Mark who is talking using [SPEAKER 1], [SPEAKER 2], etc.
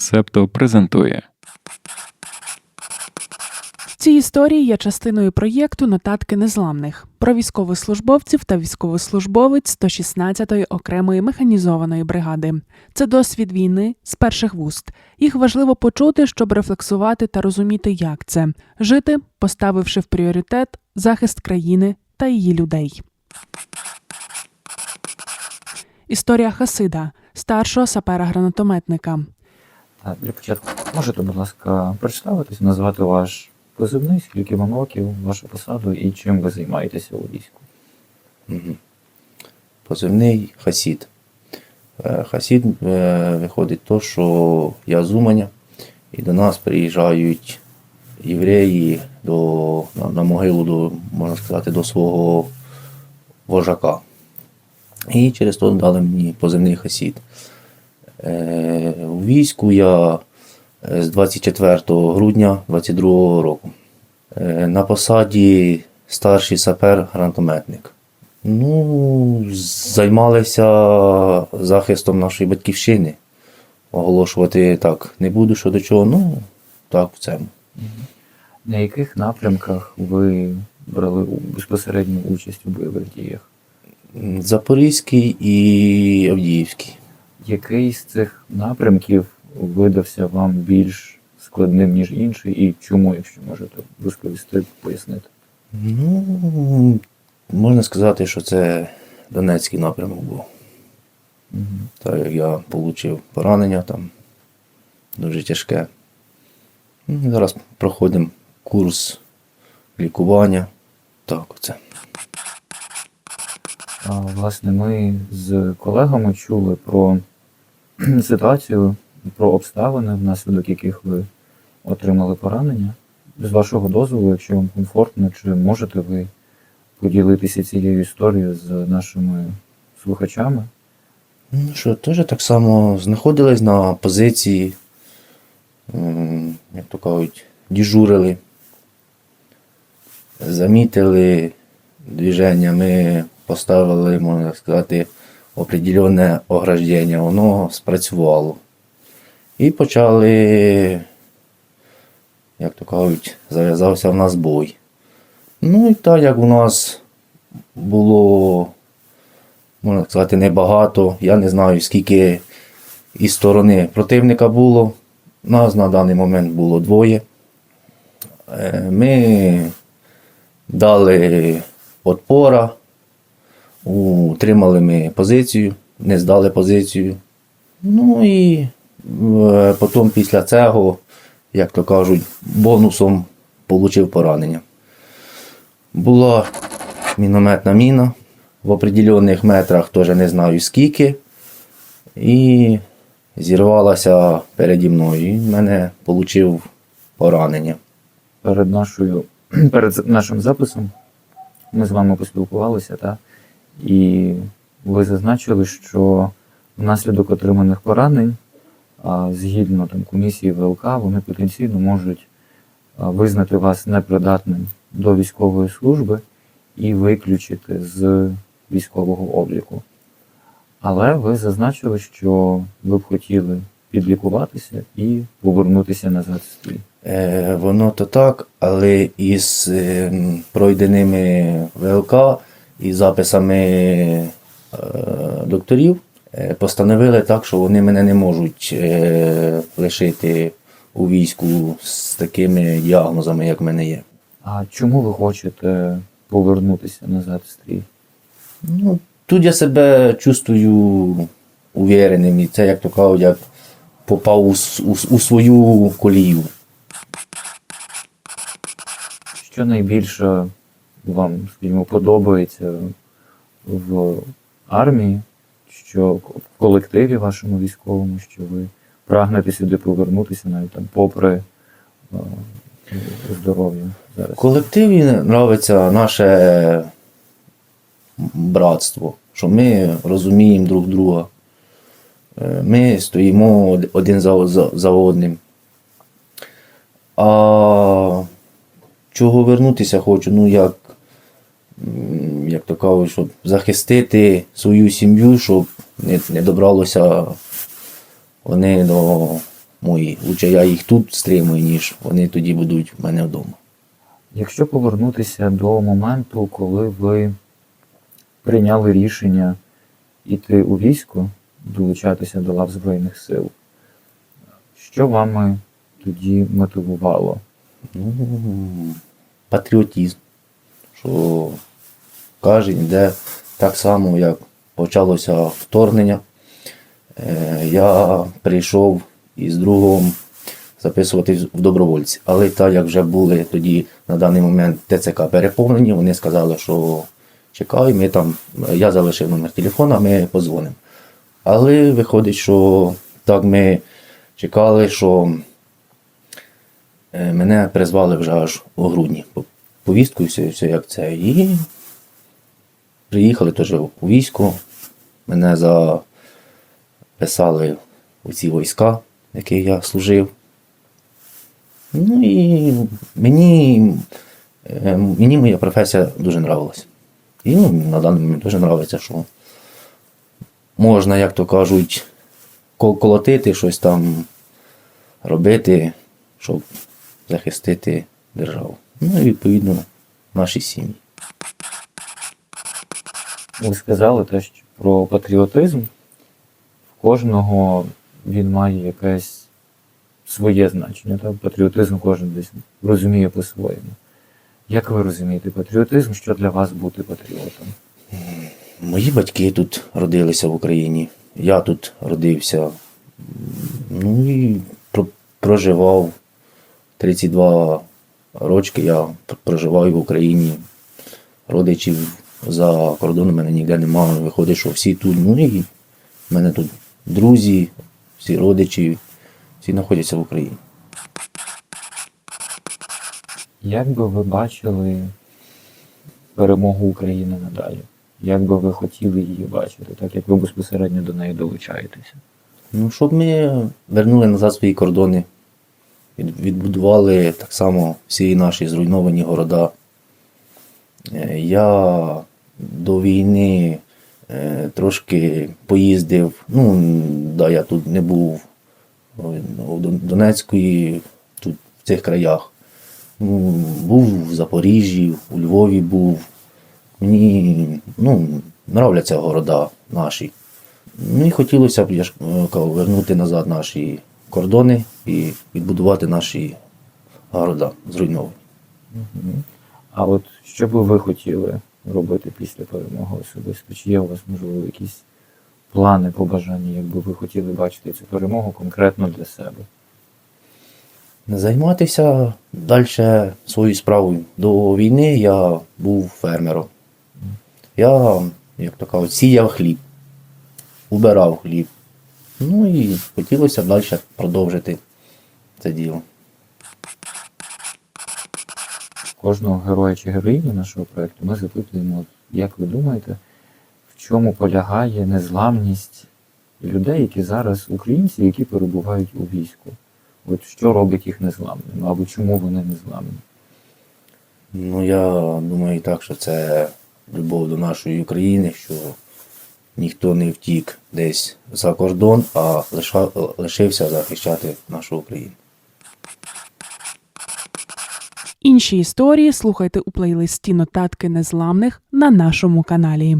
[SPEAKER 1] Септо презентує.
[SPEAKER 2] Ці історії є частиною проєкту Нотатки незламних про військовослужбовців та військовослужбовець 116-ї окремої механізованої бригади. Це досвід війни з перших вуст. Їх важливо почути, щоб рефлексувати та розуміти, як це жити, поставивши в пріоритет захист країни та її людей. Історія Хасида, старшого сапера-гранатометника.
[SPEAKER 3] Так, для початку можете, будь ласка, представитись, назвати ваш позивний, скільки вам років, вашу посаду і чим ви займаєтеся у війську.
[SPEAKER 4] Позивний Хасід. Е, Хасід е, виходить то, що я з Уманя, і до нас приїжджають євреї до, на, на могилу, до, можна сказати, до свого вожака. І через то дали мені позивний Хасід. Е, у війську я е, з 24 грудня 22 року. Е, на посаді старший сапер-гранатометник. Ну, займалися захистом нашої батьківщини. Оголошувати так не буду що до чого, ну так в цьому.
[SPEAKER 3] На яких напрямках ви брали безпосередню участь у бойових діях?
[SPEAKER 4] Запорізький і Авдіївський.
[SPEAKER 3] Який з цих напрямків видався вам більш складним, ніж інший, і чому, якщо можете розповісти, пояснити?
[SPEAKER 4] Ну, можна сказати, що це Донецький напрямок був. Так як я отримав поранення там дуже тяжке. Ну, Зараз проходимо курс лікування. Так, оце.
[SPEAKER 3] А, Власне, ми з колегами чули про ситуацію, про обставини, внаслідок яких ви отримали поранення. З вашого дозволу, якщо вам комфортно, чи можете ви поділитися цією історією з нашими слухачами?
[SPEAKER 4] Ну що, теж так само знаходились на позиції, як то кажуть, дежурили, замітили движення, ми поставили, можна сказати, определенне ограждення, воно спрацювало. І почали, як то кажуть, зав'язався в нас бой. Ну і так як у нас було можна сказати, небагато. Я не знаю, скільки із сторони противника було. Нас на даний момент було двоє. Е, Ми дали отпора, утримали ми позицію, не здали позицію. Ну і е, потім після цього, як то кажуть, бонусом отримав поранення. Була мінометна міна в определених метрах, теж не знаю скільки. І зірвалася переді мною. І в мене отримав поранення.
[SPEAKER 3] Перед нашою перед нашим записом ми з вами поспілкувалися, та? І ви зазначили, що внаслідок отриманих поранень, згідно там, комісії ВЛК, вони потенційно можуть визнати вас непридатним до військової служби і виключити з військового обліку. Але ви зазначили, що ви б хотіли підлікуватися і повернутися назад в стрій.
[SPEAKER 4] Е, воно то так, але із е, пройденими ВЛК і записами е, докторів е, постановили так, що вони мене не можуть е, лишити у війську з такими діагнозами, як в мене є.
[SPEAKER 3] А чому ви хочете повернутися назад в стрій?
[SPEAKER 4] Ну, тут я себе чувствую увереним, і це, як то кажуть, як попав у, у, у свою колію.
[SPEAKER 3] Що найбільше вам, скажімо, подобається в армії, що в колективі вашому військовому, що ви прагнете сюди повернутися навіть там попри е, здоров'я?
[SPEAKER 4] В колективі подобається наше братство, що ми розуміємо друг друга. Е, Ми стоїмо один за, за, за одним. А чого вернутися хочу, ну як, як то кажуть, щоб захистити свою сім'ю, щоб не, не добралося вони до мої. Лучше я їх тут стримую, ніж вони тоді будуть в мене вдома.
[SPEAKER 3] Якщо повернутися до моменту, коли ви прийняли рішення йти у військо, долучатися до лав Збройних сил, що вами тоді мотивувало?
[SPEAKER 4] Ну, патріотизм. Що кожен йде так само, як почалося вторгнення. Е, Я прийшов із другом записуватись в добровольці. Але так як вже були тоді на даний момент ТЦК переповнені, вони сказали, що чекай, ми там, я залишив номер телефона, ми позвонимо. Але виходить, що так ми чекали, що Е, Мене призвали вже аж у грудні. по- Повістку і все, все як це. І приїхали теж у військо. Мене записали у ці війська, в яких я служив. Ну і мені, е, мені моя професія дуже нравилась. І ну, на даний момент дуже нравиться, що можна, як то кажуть, колотити щось там робити, щоб захистити державу. Ну і відповідно наші сім'ї.
[SPEAKER 3] Ви сказали те, що про патріотизм. В кожного він має якесь своє значення. Так? Патріотизм кожен десь розуміє по-своєму. Як ви розумієте патріотизм, що для вас бути патріотом?
[SPEAKER 4] Мої батьки тут родилися в Україні. Я тут родився. Ну і про- проживав 32 рочки. Я пр- проживаю в Україні. Родичів за кордоном мене ніде немає. Виходить, що всі тут. Ну і в мене тут друзі, всі родичі, всі знаходяться в Україні.
[SPEAKER 3] Як би ви бачили перемогу України надалі? Як би ви хотіли її бачити, так як ви безпосередньо до неї долучаєтеся?
[SPEAKER 4] Ну, щоб ми вернули назад свої кордони, відбудували так само всі наші зруйновані города. Е, Я до війни е, трошки поїздив. Ну, да, я тут не був Дон- Донецької, тут в цих краях. Ну, був в Запоріжжі, у Львові був. Мені ну, нравляться города наші. Ну і хотілося б я ж е, кажу, вернути назад наші кордони і відбудувати наші города зруйновані.
[SPEAKER 3] А от що би ви хотіли робити після перемоги особисто? Чи є у вас, можливо, якісь плани, побажання, як би ви хотіли бачити цю перемогу конкретно для себе?
[SPEAKER 4] Займатися далі своєю справою. До війни я був фермером. Я, як то кажуть, сіяв хліб, убирав хліб. Ну і хотілося далі продовжити це діло.
[SPEAKER 3] Кожного героя чи героїні нашого проєкту ми запитуємо, як ви думаєте, в чому полягає незламність людей, які зараз українці, які перебувають у війську? От що робить їх незламними, або чому вони незламні?
[SPEAKER 4] Ну, я думаю так, що це любов до нашої України, що ніхто не втік десь за кордон, а лишився захищати нашу Україну.
[SPEAKER 2] Інші історії слухайте у плейлисті Нотатки незламних на нашому каналі.